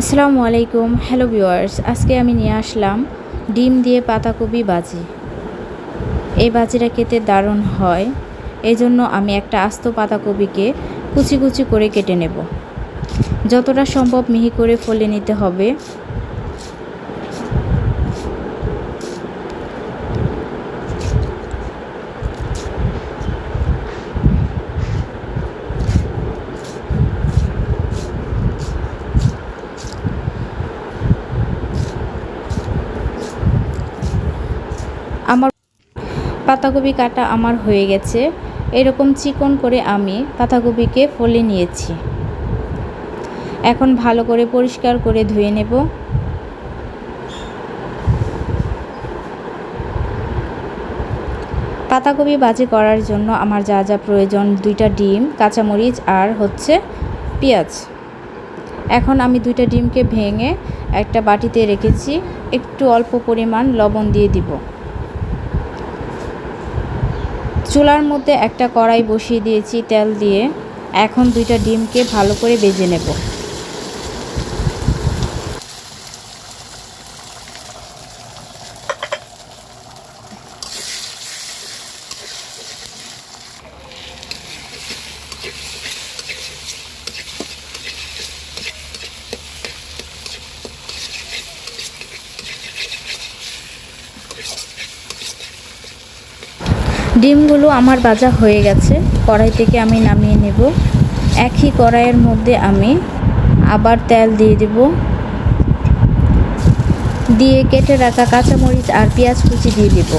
আসসালামু আলাইকুম, hello viewers আজকে আমি নিয়ে আসলাম ডিম দিয়ে পাতাকপি বাজি। এই বাজিটা খেতে দারুণ হয়। এই জন্য আমি একটা আস্ত পাতাকপিকে কুচি কুচি করে কেটে নেব। যতটা সম্ভব মিহি করে ফলে নিতে হবে আমার পাতাকপি কাটা আমার হয়ে গেছে। এরকম চিকন করে আমি পাতাকপিকে ফলে নিয়েছি। এখন ভালো করে পরিষ্কার করে ধুয়ে নেব। পাতাকপি বাজি করার জন্য আমার যা যা প্রয়োজন, দুইটা ডিম, কাঁচামরিচ আর হচ্ছে পেঁয়াজ। এখন আমি দুইটা ডিমকে ভেঙে একটা বাটিতে রেখেছি, একটু অল্প পরিমাণ লবণ দিয়ে দিব। চুলার মধ্যে একটা কড়াই বসিয়ে দিয়েছি তেল দিয়ে। এখন দুইটা ডিমকে ভালো করে বেজে নেব। ডিমগুলো আমার ভাজা হয়ে গেছে। কড়াই থেকে আমি নামিয়ে নেব। একই কড়াইয়ের মধ্যে আমি আবার তেল দিয়ে দেব। দিয়ে কেটে রাখা কাঁচামরিচ আর পেঁয়াজ কুচি দিয়ে দেব।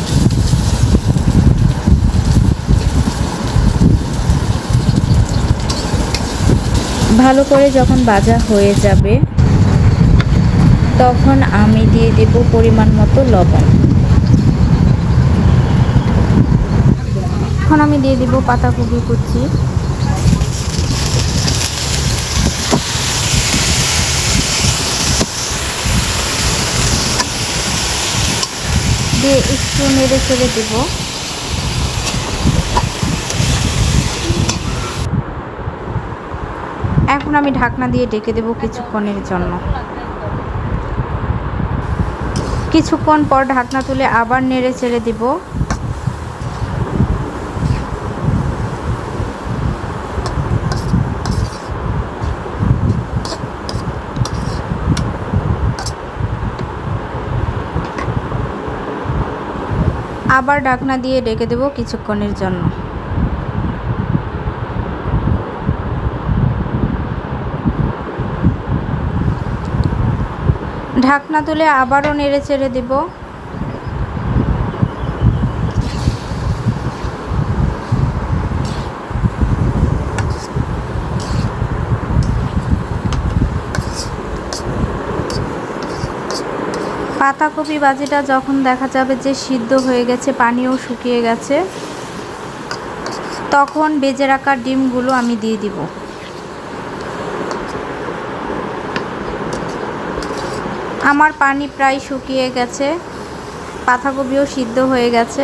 ভালো করে যখন ভাজা হয়ে যাবে, তখন আমি দিয়ে দেব পরিমাণ মতো লবণ। এখন আমি দিয়ে দিব পাতাকপি কুচি। দিয়ে একটু নেড়ে চেড়ে দেব। এখন আমি ঢাকনা দিয়ে ডেকে দেব কিছুক্ষণের জন্য। কিছুক্ষণ পর ঢাকনা তুলে আবার নেড়ে চেড়ে দেবো। আবার ডাকনা দিয়ে ডেকে দেব কিছুক্ষণের জন্য। ঢাকনা তুলে আবারও নেড়ে চেড়ে দেব। পাতাকপি বাজিটা যখন দেখা যাবে যে সিদ্ধ হয়ে গেছে, পানিও শুকিয়ে গেছে, তখন বেজে রাখা ডিমগুলো আমি দিয়ে দিব। আমার পানি প্রায় শুকিয়ে গেছে, পাতাকপিও সিদ্ধ হয়ে গেছে,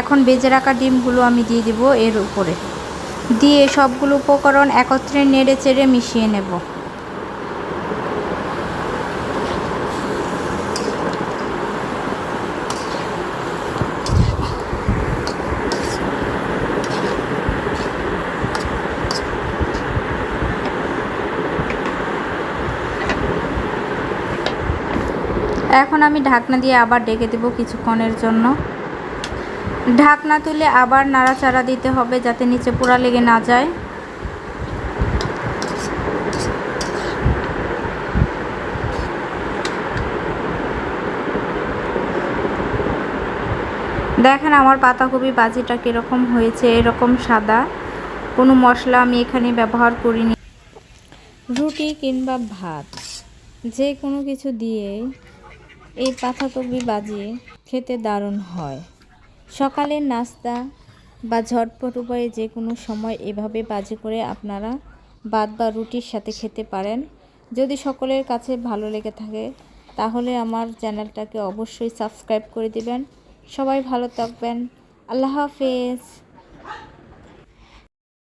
এখন বেজে রাখা ডিমগুলো আমি দিয়ে দিব এর উপরে। দিয়ে সবগুলো উপকরণ একত্রে নেড়ে চেড়ে মিশিয়ে নেব। এখন আমি ঢাকনা দিয়ে আবার ডেকে দেব কিছুক্ষণের জন্য। ঢাকনা তুলে আবার নাড়াচাড়া দিতে হবে যাতে নিচে পোড়া লেগে না যায়। দেখেন আমার পাতাকপি বাজিটা কীরকম হয়েছে, এরকম সাদা। কোনো মশলা আমি এখানে ব্যবহার করিনি। রুটি কিংবা ভাত, যে কোনো কিছু দিয়ে এই পাতাকপি বাজিয়ে খেতে দারুণ হয়। সকালের নাস্তা বা ঝটপট উপায়ে যে কোনো সময় এভাবে বাজি করে আপনারা ভাত বা রুটির সাথে খেতে পারেন। যদি সকলের কাছে ভালো লেগে থাকে, তাহলে আমার চ্যানেলটাকে অবশ্যই সাবস্ক্রাইব করে দিবেন। সবাই ভালো থাকবেন। আল্লাহ হাফেজ।